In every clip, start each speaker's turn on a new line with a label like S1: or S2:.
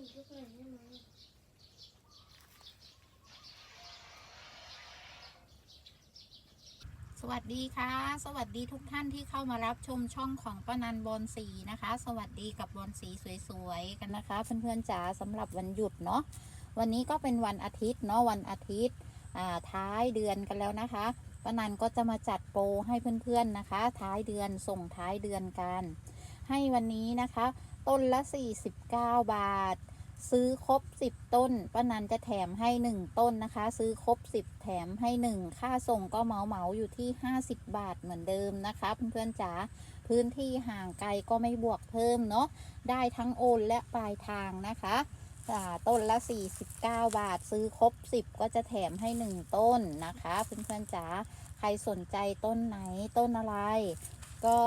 S1: อีกสักหน่อยได้ไหม
S2: สวัสดีค่ะ สวัสดีทุกท่านที่เข้ามารับชมช่องของป้านันบอลสีนะคะ สวัสดีกับบอลสีสวยๆกันนะคะ เพื่อนๆจ๋าสำหรับวันหยุดเนาะวันนี้ก็เป็นวันอาทิตย์เนาะวันอาทิตย์ท้ายเดือนกันแล้วนะคะป้านันก็จะมาจัดโปรให้เพื่อนๆนะคะ ท้ายเดือนส่งท้ายเดือนกัน ให้วันนี้นะคะ ต้นละ 49 บาท ซื้อครบ 10 ต้นป้านันจะแถมให้ 1 ต้นนะคะ ซื้อครบ 10 แถมให้ 1 ค่าส่งก็เหมาเหมาอยู่ที่ 50 บาทเหมือนเดิมนะคะเพื่อนๆจ๋าพื้นที่ห่างไกลก็ไม่บวกเพิ่มเนาะได้ทั้งโอนและปลายทางนะคะต้นละ 49 บาท ซื้อครบ 10 ก็จะแถมให้ 1 ต้นนะคะเพื่อนๆจ๋าใครสนใจต้นไหนต้นอะไร ก็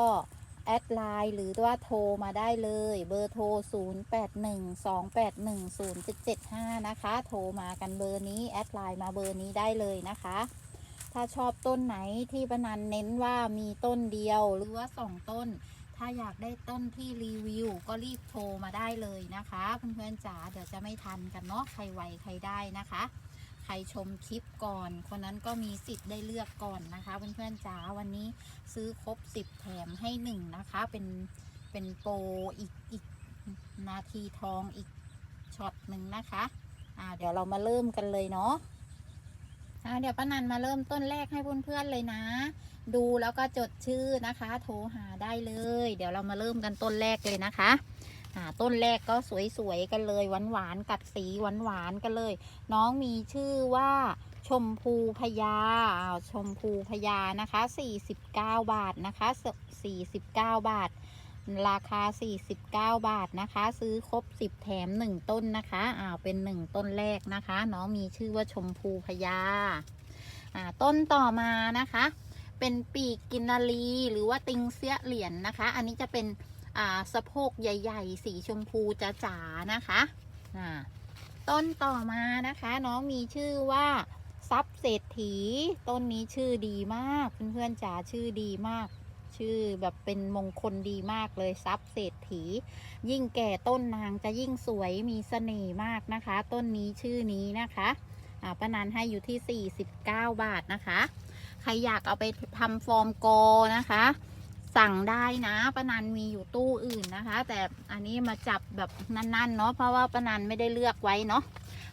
S2: แอดไลน์หรือว่าโทรมาได้เลย เบอร์โทร 0812810775 นะคะ โทรมากันเบอร์นี้ แอดไลน์มาเบอร์นี้ได้เลยนะคะ ถ้าชอบต้นไหนที่ปนันเน้นว่ามีต้นเดียวหรือว่าสองต้น ถ้าอยากได้ต้นที่รีวิว ก็รีบโทรมาได้เลยนะคะ เพื่อนๆจ๋าเดี๋ยวจะไม่ทันกันเนาะใครไวใครได้นะคะ ใครชมคลิปก่อน คนนั้นก็มีสิทธิ์ได้เลือกก่อนนะคะ เพื่อนๆจ๋าวันนี้ซื้อครบ 10 แถมให้หนึ่งนะคะ เป็นเป็นโปรอีกอีกนาทีทองอีกช็อตหนึ่งนะคะอ่าเดี๋ยวเรามาเริ่มกันเลยเนาะอ่าเดี๋ยวป้านันมาเริ่มต้นแรกให้เพื่อนๆเลยนะ ดูแล้วก็จดชื่อนะคะ โทรหาได้เลย เดี๋ยวเรามาเริ่มกันต้นแรกเลยนะคะ อ่าต้นแรกก็สวยๆกันเลยหวานๆกัดสีหวานๆกันเลย น้องมีชื่อว่าชมพูพญาชมพูพญานะคะ 49 บาทนะคะส49 บาท ราคา 49 บาทนะคะ ซื้อครบ 10 แถม 1 ต้นนะคะอ้าวเป็น 1 ต้นแรกนะคะ น้องมีชื่อว่าชมพูพญาอ่าต้นต่อมานะคะ เป็นปีกกินนารีหรือว่าติงเสียเหรียญนะคะ อันนี้จะเป็น อ่าสะโพกใหญ่ ๆ สีชมพูจ๋าๆนะคะอ่าต้นต่อมานะคะ น้องมีชื่อว่าซับเศรษฐี ต้นนี้ชื่อดีมากเพื่อนๆจ๋าชื่อดีมาก ชื่อแบบเป็นมงคลดีมากเลยซับเศรษฐี ยิ่งแก่ต้นนางจะยิ่งสวยมีเสน่ห์มากนะคะ ต้นนี้ชื่อนี้นะคะอ่าป้านันให้อยู่ที่ 49 บาทนะคะ ใครอยากเอาไปทำฟอร์มโกนะคะ สั่งได้นะป้านันมีอยู่ตู้อื่นนะคะ แต่อันนี้มาจับแบบนั่นๆเนาะเพราะว่าป้านันไม่ได้เลือกไว้เนาะ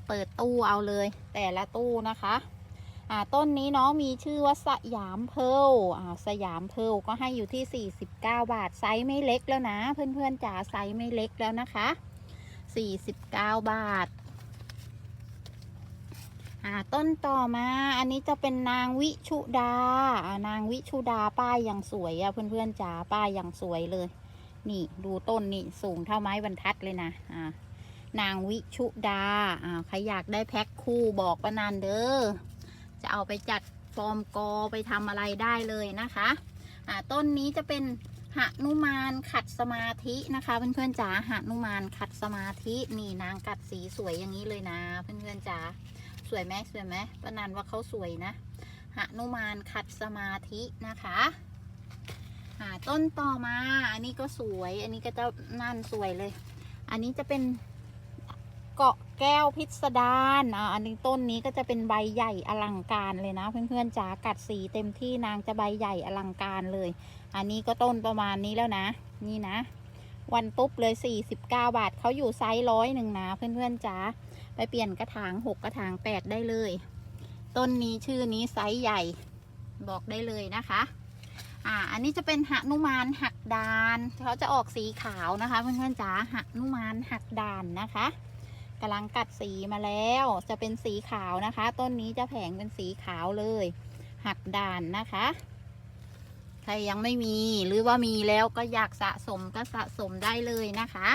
S2: เปิดตู้เอาเลย แต่ละตู้นะคะอ่าต้นนี้เน้องมีชื่อว่าสยามเพลอ่าสยามเพลก็ให้อยู่ที่ 49 บาทไซส์ไม่เล็กแล้วนะ เพื่อนๆจ๋าไซส์ไม่เล็กแล้วนะคะ 49 บาท อ่าต้นต่อมาอันนี้จะเป็นนางวิชุดาอ่านางวิชุดาป้ายอย่างสวยอะเพื่อนๆจ๋าป้ายอย่างสวยเลย นี่ดูต้นนี่สูงเท่าไม้บรรทัดเลยนะอ่านางวิชุดาอ่าใครอยากได้แพ็คคู่บอกป้านานเด้อจะเอาไปจัดฟอร์มกอไปทำอะไรได้เลยนะคะอ่าต้นนี้จะเป็นหนุมานขัดสมาธินะคะเพื่อนๆจ๋าหนุมานขัดสมาธินี่นางกัดสีสวยอย่างนี้เลยนะเพื่อนๆจ๋า สวยไหมสวยไหมป้านันว่าเขาสวยนะหนุมานขัดสมาธินะคะต้นต่อมาอันนี้ก็สวย อันนี้ก็จะนั่นสวยเลย อันนี้จะเป็นเกาะแก้วพิสดารอ่าอันนี้ต้นนี้ก็จะเป็นใบใหญ่อลังการเลยนะ เพื่อนๆจ๋ากัดสีเต็มที่นางจะใบใหญ่อลังการเลย อันนี้ก็ต้นประมาณนี้แล้วนะ นี่นะ วันตุ๊บเลย49บาทเขาอยู่ไซส์ร้อยหนึ่งนะเพื่อนๆจ๋า ไปเปลี่ยนกระถางหกกระถางแปดได้เลย ต้นนี้ชื่อนี้ไซส์ใหญ่บอกได้เลยนะคะ อ่า อันนี้จะเป็นหนุมานหักดานเขาจะออกสีขาวนะคะเพื่อนๆจ๋าหนุมานหักดานนะคะกำลังกัดสีมาแล้ว จะเป็นสีขาวนะคะ ต้นนี้จะแผงเป็นสีขาวเลย หักดานนะคะใครยังไม่มีหรือว่ามีแล้วก็อยากสะสมก็สะสมได้เลยนะคะ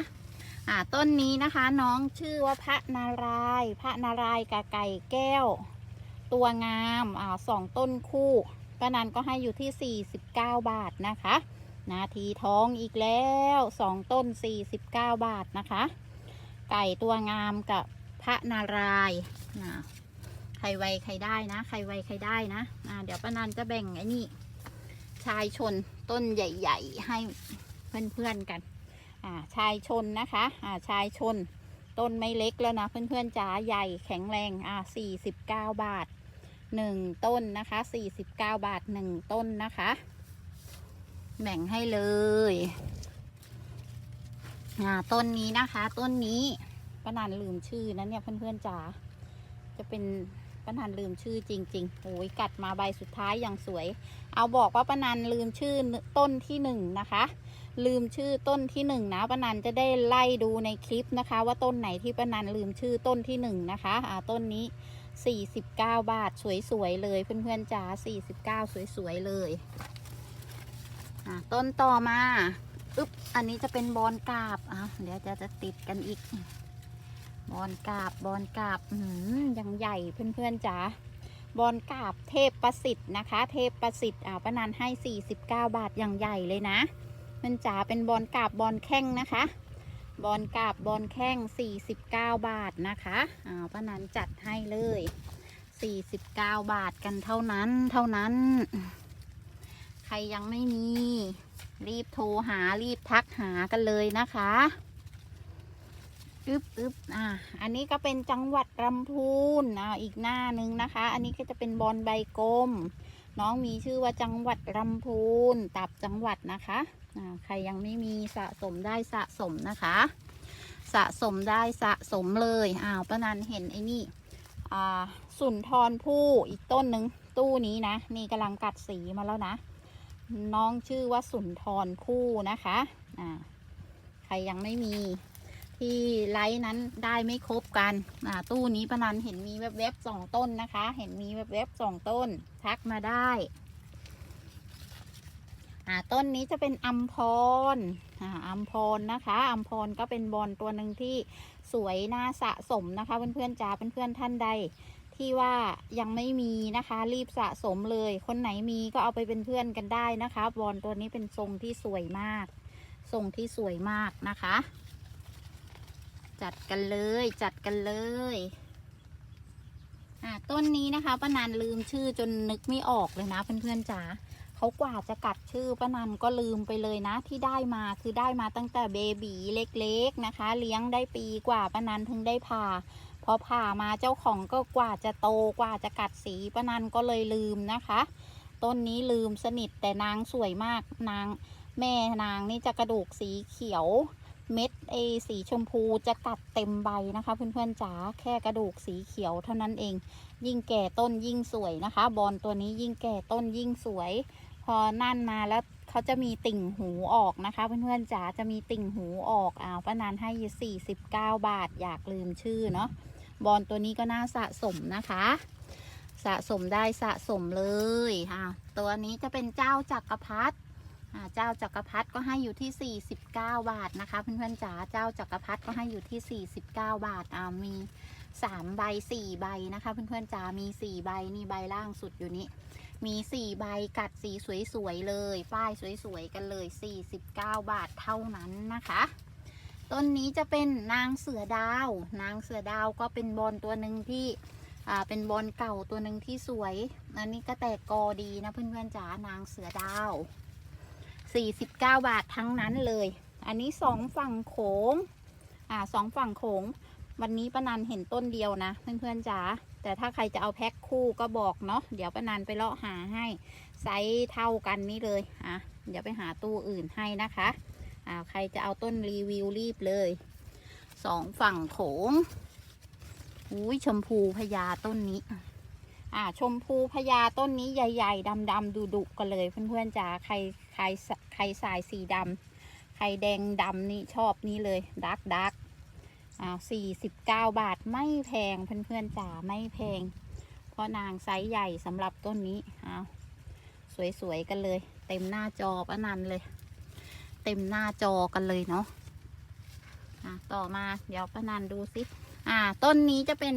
S2: อ่าต้นนี้นะคะน้องชื่อว่าพระนารายพระนารายกับไก่แก้ว ตัวงามอ่าสองต้นคู่ป้านันก็ให้อยู่ที่ 49 บาทนะคะ นาทีทองอีกแล้วสองต้น 49 บาทนะคะ ไก่ตัวงามกับพระนารายนะใครไวใครได้นะ ใครไวใครได้นะอ่าเดี๋ยวป้านันจะแบ่งไอ้นี่ ชายชนต้นใหญ่ ๆ ให้เพื่อนๆกัน อ่าชายชนนะคะอ่าชายชน ต้นไม่เล็กแล้วนะเพื่อนๆจ๋าใหญ่แข็งแรงอะ49บเก้าบาท1ต้นนะคะ49บเก้าบาท1ต้นนะคะแบ่งให้เลยอ่าต้นนี้นะคะ ต้นนี้ป้านันลืมชื่อนะเนี่ยเพื่อนๆจ๋าจะเป็นป้านันลืมชื่อจริงๆโอ้ยกัดมาใบสุดท้ายอย่างสวย เอาบอกว่าป้านันลืมชื่อต้นที่หนึ่งนะคะ ลืมชื่อต้นที่หนึ่งนะป้านันจะได้ไล่ดูในคลิปนะคะ ว่าต้นไหนที่ป้านันลืมชื่อต้นที่หนึ่งนะคะอ่าต้นนี้ 49 บาทสวยๆเลยเพื่อนๆจ๋า49 สวยๆเลยอ่าต้นต่อมาอึ๊บอันนี้จะเป็นบอนกาบอะเดี๋ยวจะจะติดกันอีก บอนกาบบอนกาบอืมยังใหญ่เพื่อนๆจ๋าบอนกาบเทพประสิทธิ์นะคะ เทพประสิทธิ์อ่าป้านันให้ 49 บาทอย่างใหญ่เลยนะ มันจ๋าเป็นบอลกาบบอลแข้งนะคะ บอลกาบบอลแข้ง 49 บาทนะคะอ่าวป้านันจัดให้เลย 49 บาทกันเท่านั้นเท่านั้น ใครยังไม่มี รีบโทรหารีบทักหากันเลยนะคะอึบอึบอะอันนี้ก็เป็นจังหวัดลำพูนอ่าอีกหน้านึงนะคะ อันนี้ก็จะเป็นบอลใบกลม น้องมีชื่อว่าจังหวัดลำพูนตับจังหวัดนะคะ ใครยังไม่มีสะสมได้สะสมนะคะ สะสมได้สะสมเลยอ้าวป้านันเห็นไอ้นี่อ่าสุนทรผู้อีกต้นหนึ่งตู้นี้นะ นี่กำลังกัดสีมาแล้วนะ น้องชื่อว่าสุนทรผู้นะคะอ่าใครยังไม่มีที่ไลฟ์นั้นได้ไม่ครบกันอ่าตู้นี้ป้านันเห็นมีแวบๆสองต้นนะคะ เห็นมีแวบๆสองต้น ทักมาได้ อ่าต้นนี้จะเป็นอัมพรอ่าอัมพรนะคะอัมพรก็เป็นบอลตัวหนึ่งที่สวยน่าสะสมนะคะ เพื่อนๆจ๋าเพื่อนๆท่านใดที่ว่ายังไม่มีนะคะ รีบสะสมเลย คนไหนมีก็เอาไปเป็นเพื่อนกันได้นะคะบอลตัวนี้เป็นทรงที่สวยมาก ทรงที่สวยมากนะคะ จัดกันเลยจัดกันเลยต้นนี้นะคะป้านันลืมชื่อจนนึกไม่ออกเลยนะเพื่อนๆจ๋า เขากว่าจะกัดชื่อป้านันก็ลืมไปเลยนะ ที่ได้มาคือได้มาตั้งแต่เบบีเล็กๆนะคะ เลี้ยงได้ปีกว่าป้านันถึงได้ผ่าพอผ่ามาเจ้าของก็กว่าจะโตกว่าจะกัดสีป้านันก็เลยลืมนะคะ ต้นนี้ลืมสนิทแต่นางสวยมากนางแม่นางนี่จะกระดูกสีเขียวเม็ดเอสีชมพูจะกัดเต็มใบนะคะเพื่อนๆจ๋าแค่กระดูกสีเขียวเท่านั้นเอง ยิ่งแก่ต้นยิ่งสวยนะคะ บอลตัวนี้ยิ่งแก่ต้นยิ่งสวย อนั่นมาแล้วเขาจะมีติ่งหูออกนะคะเพื่อนๆจ๋าจะมีติ่งหูออกอ้าวป้านานให้49บาท อยากลืมชื่อเนาะบอลตัวนี้ก็น่าสะสมนะคะ สะสมได้สะสมเลยค่ะตัวนี้จะเป็นเจ้าจักรพรรดิอ่าเจ้าจักรพรรดิก็ให้อยู่ที่ 49 บาทนะคะเพื่อนๆจ๋าเจ้าจักรพรรดิก็ให้อยู่ที่ 49 บาทอ่ามี 3 ใบ 4 ใบนะคะเพื่อนๆจ๋ามี 4 ใบนี่ใบล่างสุดอยู่นี้ มีสี่ใบกัดสีสวยๆเลยป้ายสวยๆกันเลย 49 บาทเท่านั้นนะคะต้นนี้จะเป็นนางเสือดาว นางเสือดาวก็เป็นบอลตัวหนึ่งที่อ่าเป็นบอลเก่าตัวหนึ่งที่สวยอันนี้ก็แตกกอดีนะเพื่อนๆจ๋านางเสือดาว 49 บาททั้งนั้นเลย อันนี้สองฝั่งโขงอ่าสองฝั่งโขง วันนี้ป้านันเห็นต้นเดียวนะเพื่อนๆจ๋า แต่ถ้าใครจะเอาแพ็คคู่ก็บอกเนาะเดี๋ยวป้านันไปเลาะหาให้ไซส์เท่ากันนี่เลยอะเดี๋ยวไปหาตู้อื่นให้นะคะอ่าใครจะเอาต้นรีวิวรีบเลยสองฝั่งโขงอุ้ยชมพูพญาต้นนี้อ่าชมพูพญาต้นนี้ใหญ่ ๆดำๆดุๆกันเลยเพื่อนๆจ๋าใครใครใครสายสีดำใครแดงดำนี่ชอบนี้เลยดักดัก อ้าวสี่สิบเก้าบาทไม่แพงเพื่อนๆจ๋าไม่แพง เพราะนางไซส์ใหญ่สำหรับต้นนี้อ้าวสวยๆกันเลย เต็มหน้าจอป้านันเลย เต็มหน้าจอกันเลยเนาะอะต่อมาเดี๋ยวป้านันดูสิอ่า ต้นนี้จะเป็น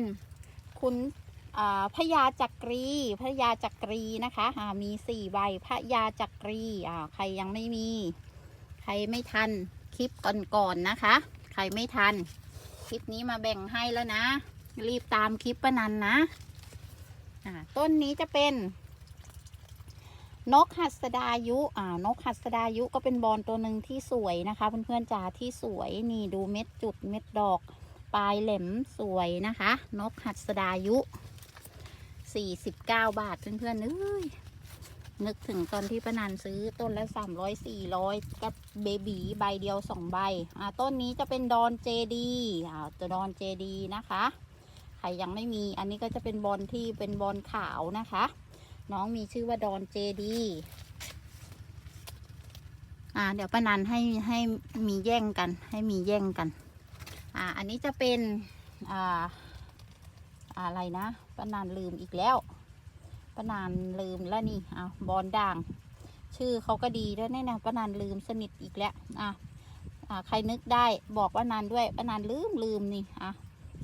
S2: คุณอ่าพญาจักรีพญาจักรีนะคะอ่ามีสี่ใบพญาจักรีอ่าใครยังไม่มี ใครไม่ทันคลิปก่อนๆนะคะ ใครไม่ทัน คลิปนี้มาแบ่งให้แล้วนะ รีบตามคลิปปะนันนะต้นนี้จะเป็น นกหัสดายุอ่านกหัสดายุก็เป็นบอลตัวหนึ่งที่สวยนะคะ เพื่อนๆจ๋าที่สวยนี่ดูเม็ดจุดเม็ดดอก ปลายแหลมสวยนะคะ นกหัดสดายุ 49 บาทเพื่อนๆเอ้ย นึกถึงตอนที่ป้านันซื้อต้นละ300 400กับเบบีใบเดียว2ใบอ่าต้นนี้จะเป็นดอนเจดีอ่าตัวดอนเจดีนะคะใครยังไม่มีอันนี้ก็จะเป็นบอลที่เป็นบอลขาวนะคะ น้องมีชื่อว่าดอนเจดีอ่าเดี๋ยวป้านันให้ให้มีแย่งกัน ให้มีแย่งกันอ่าอันนี้จะเป็นอ่าอะไรนะป้านานลืมอีกแล้ว ป้านานลืมแล้วนี่อะบอลด่าง ชื่อเขาก็ดีด้วยเนี่ยนะป้านานลืมสนิทอีกแล้วอะอะใครนึกได้บอกป้านานด้วยป้านานลืมลืมนี่อะ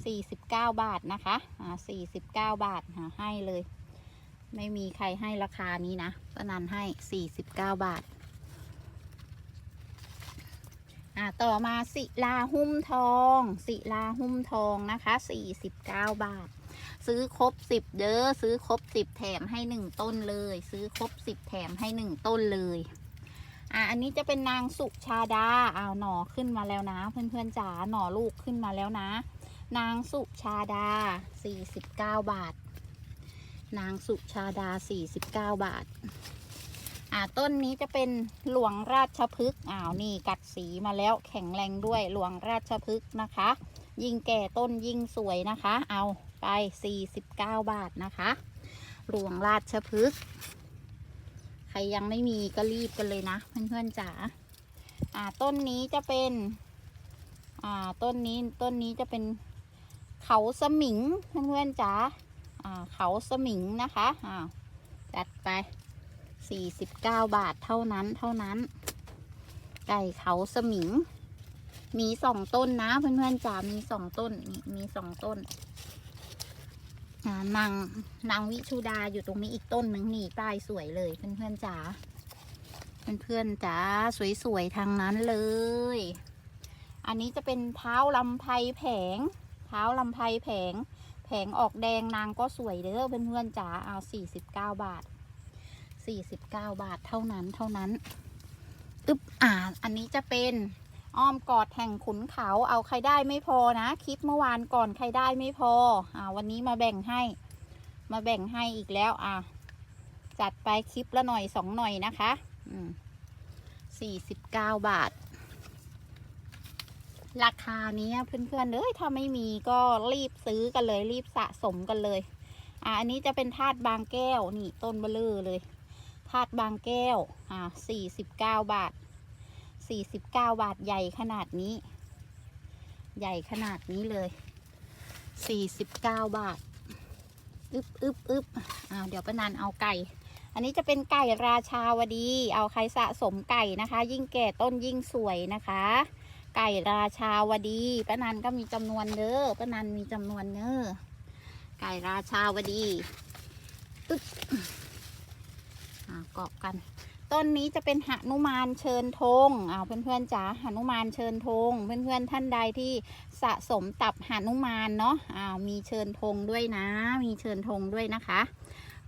S2: สี่สิบเก้าบาทนะคะอะสี่สิบเก้าบาทอะให้เลย ไม่มีใครให้ราคานี้นะป้านานให้สี่สิบเก้าบาทอะต่อมาศิลาหุ้มทองศิลาหุ้มทองนะคะ49บาท ซื้อครบ10เด้อซื้อครบ10แถมให้1ต้นเลย ซื้อครบ10แถมให้1ต้นเลยอะอันนี้จะเป็นนางสุชาดาเอาหน่อขึ้นมาแล้วนะ เพื่อนๆจ๋าหน่อลูกขึ้นมาแล้วนะ นางสุชาดา49บเก้าบาท นางสุชาดา49บาทอ่าต้นนี้จะเป็นหลวงราชพฤกษ์อ้าวนี่กัดสีมาแล้วแข็งแรงด้วยหลวงราชพฤกษ์นะคะ ยิ่งแก่ต้นยิ่งสวยนะคะ เอา ไป 49 บาทนะคะ หลวงราชพฤกษ์ใครยังไม่มีก็รีบกันเลยนะ เพื่อนๆจ๋าอ่าต้นนี้จะเป็นอ่าต้นนี้ต้นนี้จะเป็นเขาสมิงเพื่อนๆจ๋าอ่าเขาสมิงนะคะอ่าจัดไป 49 บาทเท่านั้นเท่านั้น ไก่เขาสมิงมีสองต้นนะเพื่อนๆจ๋ามีสองต้นมีสองต้น นางนางวิชุดาอยู่ตรงนี้อีกต้นหนึ่งนี่ป้ายสวยเลยเพื่อนๆจ๋าเพื่อนๆจ๋าสวยๆทางนั้นเลย อันนี้จะเป็นเท้าลำไพแผง เท้าลำไพแผง แผงออกแดงนางก็สวยเด้อเพื่อนๆจ๋าเอา49บาท49บาทเท่านั้นเท่านั้น อึบอ่าอันนี้จะเป็น อ้อมกอดแห่งขุนเขาเอาใครได้ไม่พอนะ คลิปเมื่อวานก่อนใครได้ไม่พออ่าวันนี้มาแบ่งให้ มาแบ่งให้อีกแล้วอ่าจัดไปคลิปละหน่อยสองหน่อยนะคะอืม49บเก้าบาท ราคานี้เพื่อนๆเอ้ยถ้าไม่มีก็รีบซื้อกันเลย รีบสะสมกันเลย อ่าอันนี้จะเป็นธาตุบางแก้วนี่ต้นเบลอเลยธาตุบางแก้วอ่าสี่สิบเก้าบาท สี่สิบเก้าบาทใหญ่ขนาดนี้ ใหญ่ขนาดนี้เลยสี่สิบเก้าบาทอึบอึบอึบอ่าเดี๋ยวป้านานเอาไก่ อันนี้จะเป็นไก่ราชาวดี เอาใครสะสมไก่นะคะ ยิ่งแก่ต้นยิ่งสวยนะคะ ไก่ราชาวดีป้านันก็มีจำนวนเด้อป้านันมีจำนวนเด้อไก่ราชาวดีอึ๊บอ่าเกาะกัน ต้นนี้จะเป็นหนุมานเชิญธงอ่าเพื่อนๆจ๋าหนุมานเชิญธงเพื่อนๆท่านใดที่สะสมตับหนุมานเนาะอามีเชิญธงด้วยนะ มีเชิญธงด้วยนะคะ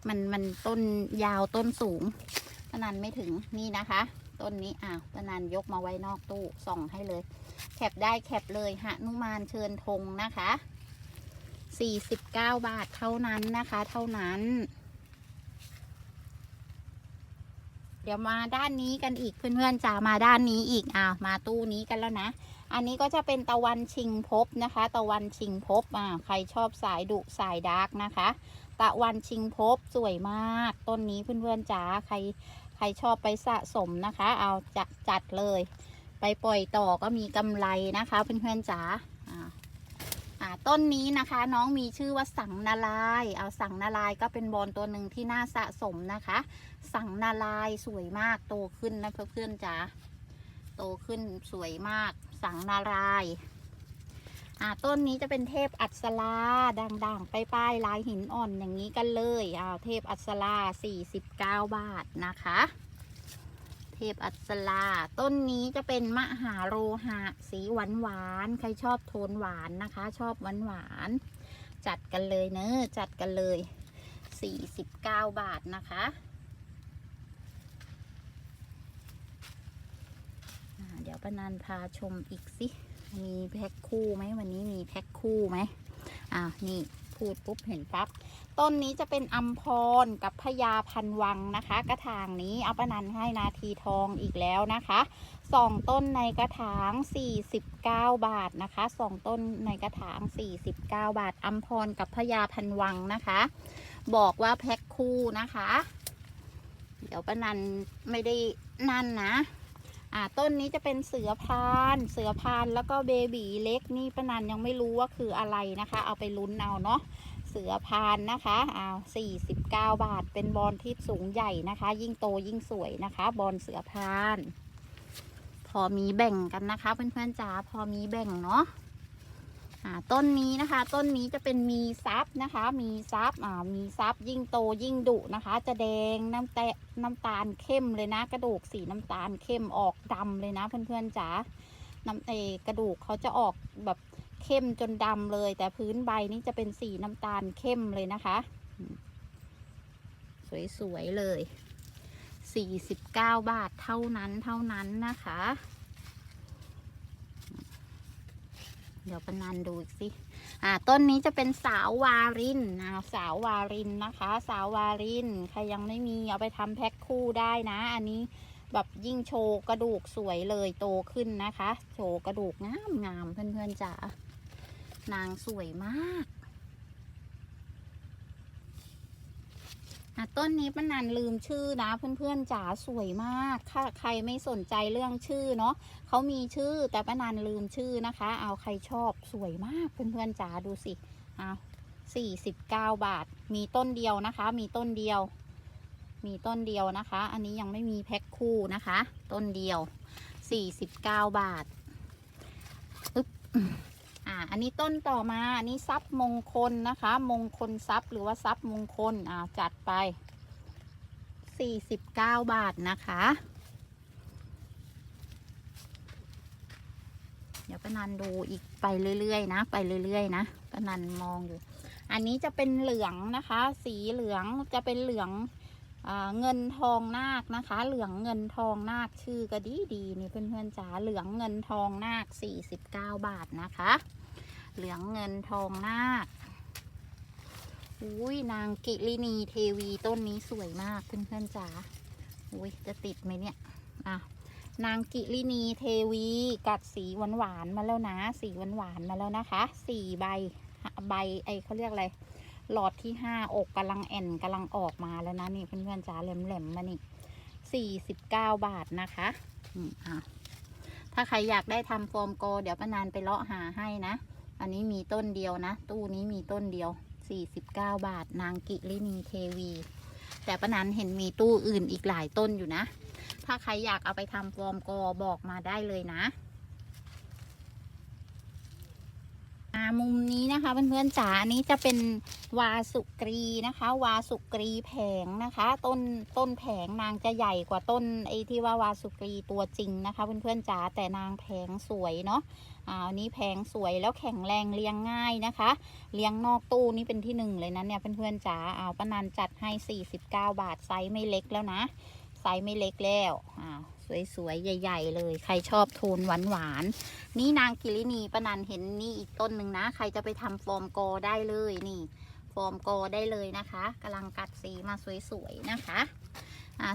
S2: มันมันต้นยาวต้นสูงปนันไม่ถึงนี่นะคะ ต้นนี้อ่าปนันยกมาไว้นอกตู้ส่องให้เลย แคปได้แคปเลยหนุมานเชิญธงนะคะ 49 บาทเท่านั้นนะคะ เท่านั้น เดี๋ยวมาด้านนี้กันอีกเพื่อนๆจ๋ามาด้านนี้อีกอ่ามาตู้นี้กันแล้วนะ อันนี้ก็จะเป็นตะวันชิงพบนะคะ ตะวันชิงพบอ่าใครชอบสายดุสายดาร์กนะคะ ตะวันชิงพบสวยมากต้นนี้เพื่อนๆจ๋าใครใครชอบไปสะสมนะคะ เอาจัดจัดเลย ไปปล่อยต่อก็มีกำไรนะคะเพื่อนๆจ๋า ต้นนี้นะคะน้องมีชื่อว่าสังนาลาย เอาสังนาลายก็เป็นบอลตัวหนึ่งที่น่าสะสมนะคะ สังนาลายสวยมากโตขึ้นนะเพื่อนๆจ๋าโตขึ้นสวยมาก สังนาลายอ่าต้นนี้จะเป็นเทพอัศราด่างๆป้ายๆลายหินอ่อนอย่างนี้กันเลยอ่าเทพอัศรา49 บาทนะคะ เทพอัศราต้นนี้จะเป็นมหาโรหะ สีหวานหวานใครชอบโทนหวานนะคะ ชอบหวานหวานจัดกันเลยเนอะจัดกันเลย 49 บาทนะคะเดี๋ยวปานันพาชมอีกสิ มีแพ็คคู่ไหมวันนี้มีแพ็คคู่ไหมอ่านีู่ดปุ๊บเห็นปั๊บต้นนี้จะเป็นอัมพรกับพญาพันวังนะคะ กระถางนี้เอาปะนันให้นาทีทองอีกแล้วนะคะสองต้นในกระถาง 49 บาทนะคะสองต้นในกระถาง 49 บาทอัมพรกับพญาพันวังนะคะ บอกว่าแพ็คคู่นะคะ เดี๋ยวปะนันไม่ได้นั่นนะ อ่าต้นนี้จะเป็นเสือพานเสือพานแล้วก็เบบีเล็กนี่ป้านันยังไม่รู้ว่าคืออะไรนะคะ เอาไปลุ้นเอาเนาะเสือพานนะคะอ้าว49บาบาท เป็นบอลที่สูงใหญ่นะคะ ยิ่งโตยิ่งสวยนะคะ บอลเสือพาน พอมีแบ่งกันนะคะเพื่อนๆจ๋าพอมีแบ่งเนาะ ต้นนี้นะคะ ต้นนี้จะเป็นมีซับนะคะ มีซับอ่ามีซับยิ่งโตยิ่งดุนะคะ จะแดงน้ำแตะน้ำตาลเข้มเลยนะ กระดูกสีน้ำตาลเข้มออกดำเลยนะ เพื่อนๆจ๋าน้ำเอกระดูกเขาจะออกแบบเข้มจนดำเลย แต่พื้นใบนี่จะเป็นสีน้ำตาลเข้มเลยนะคะ สวยๆเลย 49 บาทเท่านั้นเท่านั้นนะคะ เดี๋ยวปนันดูอีกสิ อ่า ต้นนี้จะเป็นสาววารินนะสาววารินนะคะ สาววาริน ใครยังไม่มีเอาไปทำแพ็คคู่ได้นะ อันนี้แบบยิ่งโชว์กระดูกสวยเลยโตขึ้นนะคะ โชว์กระดูกงามงามเพื่อนๆจ๋านางสวยมาก อะต้นนี้ป้านันลืมชื่อนะเพื่อนๆจ๋าสวยมากถ้าใครไม่สนใจเรื่องชื่อเนาะเขามีชื่อแต่ป้านานลืมชื่อนะคะ เอาใครชอบสวยมากเพื่อนๆจ๋าดูสิเอาสี่สิบเก้าบาท มีต้นเดียวนะคะ มีต้นเดียว มีต้นเดียวนะคะ อันนี้ยังไม่มีแพ็คคู่นะคะ ต้นเดียวสี่สิบเก้าบาทอึ๊บ อ่าอันนี้ต้นต่อมาอันนี้ทรัพย์มงคลนะคะ มงคลทรัพย์หรือว่าทรัพย์มงคลอ่าจัดไปสี่สิบเก้าบาทนะคะ เดี๋ยวป้านันดูอีกไปเรื่อยๆนะ ไปเรื่อยๆนะป้านันมองอยู่ อันนี้จะเป็นเหลืองนะคะ สีเหลืองจะเป็นเหลืองเงินทองนาคนะคะ เหลืองเงินทองนาคชื่อก็ดีดีนี่เพื่อนๆจ๋าเหลืองเงินทองนาค49 บาทนะคะ เหลืองเงินทองนาคอุ้ยนางกิรินีเทวีต้นนี้สวยมากเพื่อนๆจ๋าอุ้ยจะติดไหมเนี่ยอะนางกิรินีเทวีกัดสีหวานหวานมาแล้วนะ สีหวานหวานมาแล้วนะคะสี่ใบใบไอเขาเรียกอะไรหลอดที่ห้าอกกำลังแอนกำลังออกมาแล้วนะนี่เพื่อนๆจ๋าแหลมๆมานี่สี่สิบเก้าบาทนะคะอืมอะถ้าใครอยากได้ทำโฟมโก เดี๋ยวป้านานไปเลาะหาให้นะ อันนี้มีต้นเดียวนะ ตู้นี้มีต้นเดียวสี่สิบเก้าบาท นางกิรินีเทวี แต่ป้านันเห็นมีตู้อื่นอีกหลายต้นอยู่นะ ถ้าใครอยากเอาไปทำฟอร์มกอบอกมาได้เลยนะามุมนี้นะคะเพื่อนๆจ๋าอันนี้จะเป็นวาสุกรีนะคะ วาสุกรีแผงนะคะ ต้นต้นแผงนางจะใหญ่กว่าต้นไอ้ที่ว่าวาสุกรีตัวจริงนะคะเพื่อนๆจ๋าแต่นางแผงสวยเนาะ อ่าอันนี้แผงสวยแล้วแข็งแรงเลี้ยงง่ายนะคะ เลี้ยงนอกตู้นี่เป็นที่หนึ่งเลยนะเนี่ยเพื่อนๆจ๋าเอาป้านันจัดให้ 49 บาทไซส์ไม่เล็กแล้วนะไซส์ไม่เล็กแล้วอ่าสวยๆ ใหญ่ ๆ เลย ใครชอบโทนหวานๆ นี่นางกิรินีปนันเห็นนี่อีกต้นหนึ่งนะ ใครจะไปทำฟอร์มโกได้เลยนี่ฟอร์มโกได้เลยนะคะกำลังกัดสีมาสวยๆ นะคะ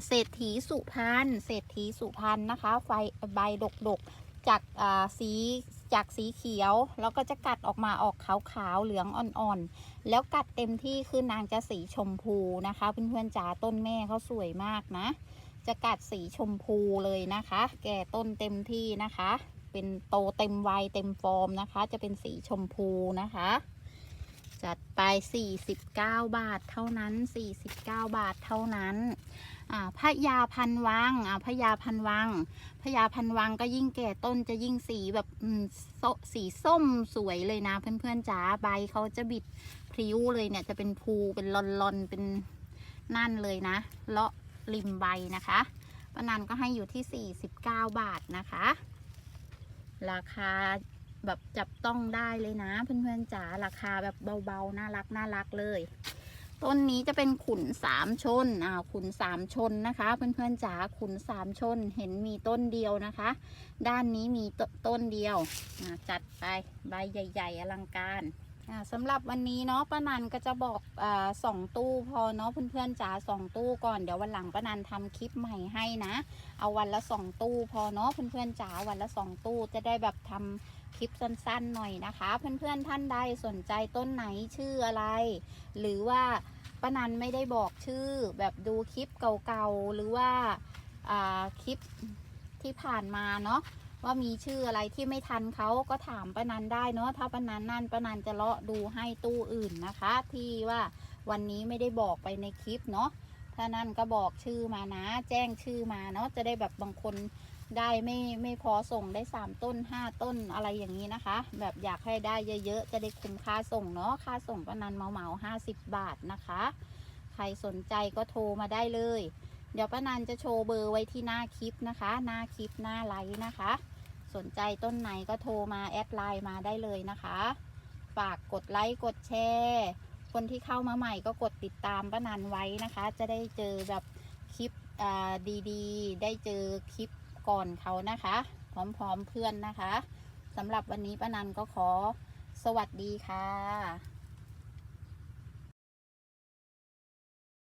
S2: เศรษฐีสุพรรณเศรษฐีสุพรรณนะคะ ไฟใบดกๆ จากอ่าสี จากสีเขียวแล้วก็จะกัดออกมาออกขาวๆเหลืองอ่อนๆ แล้วกัดเต็มที่คือนางจะสีชมพูนะคะเพื่อนๆจ๋าต้นแม่เขาสวยมากนะ จะกัดสีชมพูเลยนะคะ แก่ต้นเต็มที่นะคะ เป็นโตเต็มวัยเต็มฟอร์มนะคะ จะเป็นสีชมพูนะคะ จัดไป 49 บาทเท่านั้น 49 บาทเท่านั้นอ่าพระยาพันวังอ่าพระยาพันวังพระยาพันวังก็ยิ่งแก่ต้นจะยิ่งสีแบบสีส้มสวยเลยนะ เพื่อนๆจ๋าใบเขาจะบิดพริ้วเลยเนี่ยจะเป็นภูเป็นลอนๆเป็นนั่นเลยนะเลาะริมใบนะคะป้านันก็ให้อยู่ที่ 49 บาทนะคะ ราคา แบบจับต้องได้เลยนะ เพื่อนๆจ๋าราคาแบบเบาๆน่ารักน่ารักเลย ต้นนี้จะเป็นขุนสามชนอ่าขุนสามชนนะคะ เพื่อนๆจ๋าขุนสามชนเห็นมีต้นเดียวนะคะ ด้านนี้มีตต้นเดียวจัดไปใบใหญ่ ๆ อลังการสำหรับวันนี้เนาะป้านันก็จะบอกอสองตู้พอเนาะเพื่อนๆจ๋าสองตู้ก่อนเดี๋ยววันหลังป้านันทำคลิปใหม่ให้นะ เอาวันละสองตู้พอเนาะเพื่อนๆจ๋าวันละสองตู้จะได้แบบทำ คลิปสั้นๆหน่อยนะคะ เพื่อนๆท่านใดสนใจต้นไหนชื่ออะไร หรือว่าป้านันไม่ได้บอกชื่อ แบบดูคลิปเก่าๆหรือว่าคลิปที่ผ่านมาเนาะว่ามีชื่ออะไรที่ไม่ทันเขาก็ถามป้านันได้เนาะถ้าป้านันนั่นป้านันจะเลาะดูให้ตู้อื่นนะคะ ที่ว่าวันนี้ไม่ได้บอกไปในคลิปเนาะถ้านั่นก็บอกชื่อมานะ แจ้งชื่อมาเนาะจะได้แบบบางคน ได้ไม่ไม่พอส่งได้สามต้นห้าต้นอะไรอย่างนี้นะคะ แบบอยากให้ได้เยอะๆ จะได้คุ้มค่าส่งเนาะค่าส่งป้านันเหมาห้าสิบบาทนะคะ ใครสนใจก็โทรมาได้เลย เดี๋ยวป้านันจะโชว์เบอร์ไว้ที่หน้าคลิปนะคะ หน้าคลิปหน้าไลน์นะคะ สนใจต้นไหนก็โทรมาแอดไลน์มาได้เลยนะคะ ฝากกดไลค์กดแชร์คนที่เข้ามาใหม่ก็กดติดตามป้านันไว้นะคะ จะได้เจอแบบคลิปดีๆ ได้เจอคลิป ก่อนเขานะคะ พร้อมๆเพื่อนนะคะสำหรับวันนี้ป้านันก็ขอสวัสดีค่ะ